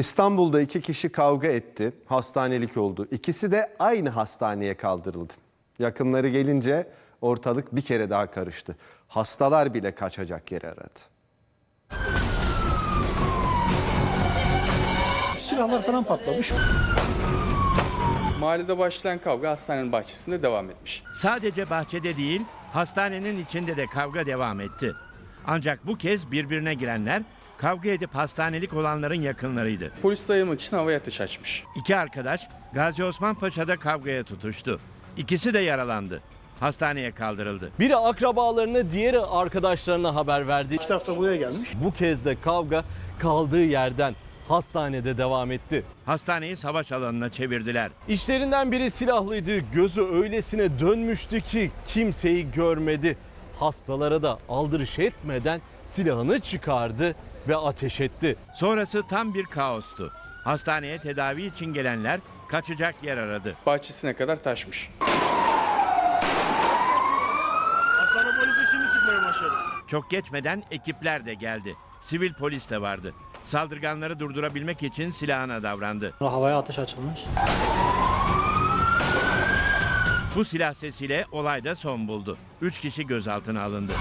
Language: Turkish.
İstanbul'da iki kişi kavga etti, hastanelik oldu. İkisi de aynı hastaneye kaldırıldı. Yakınları gelince ortalık bir kere daha karıştı. Hastalar bile kaçacak yer aradı. Silahlar falan patlamış. Mahallede başlayan kavga hastanenin bahçesinde devam etmiş. Sadece bahçede değil, hastanenin içinde de kavga devam etti. Ancak bu kez birbirine girenler kavga edip hastanelik olanların yakınlarıydı. Polis dayanmak için havaya ateş açmış. İki arkadaş Gazi Osman Paşa'da kavgaya tutuştu. İkisi de yaralandı. Hastaneye kaldırıldı. Biri akrabalarına, diğeri arkadaşlarına haber verdi. İki taraf da buraya gelmiş. Bu kez de kavga kaldığı yerden hastanede devam etti. Hastaneyi savaş alanına çevirdiler. İşlerinden biri silahlıydı. Gözü öylesine dönmüştü ki kimseyi görmedi. Hastalara da aldırış etmeden silahını çıkardı ve ateş etti. Sonrası tam bir kaostu. Hastaneye tedavi için gelenler kaçacak yer aradı. Bahçesine kadar taşmış. Hastane polisi şimdi sıkmaya başladı. Çok geçmeden ekipler de geldi. Sivil polis de vardı. Saldırganları durdurabilmek için silahına davrandı. Havaya ateş açılmış. Bu silah sesiyle olayda son buldu. Üç kişi gözaltına alındı.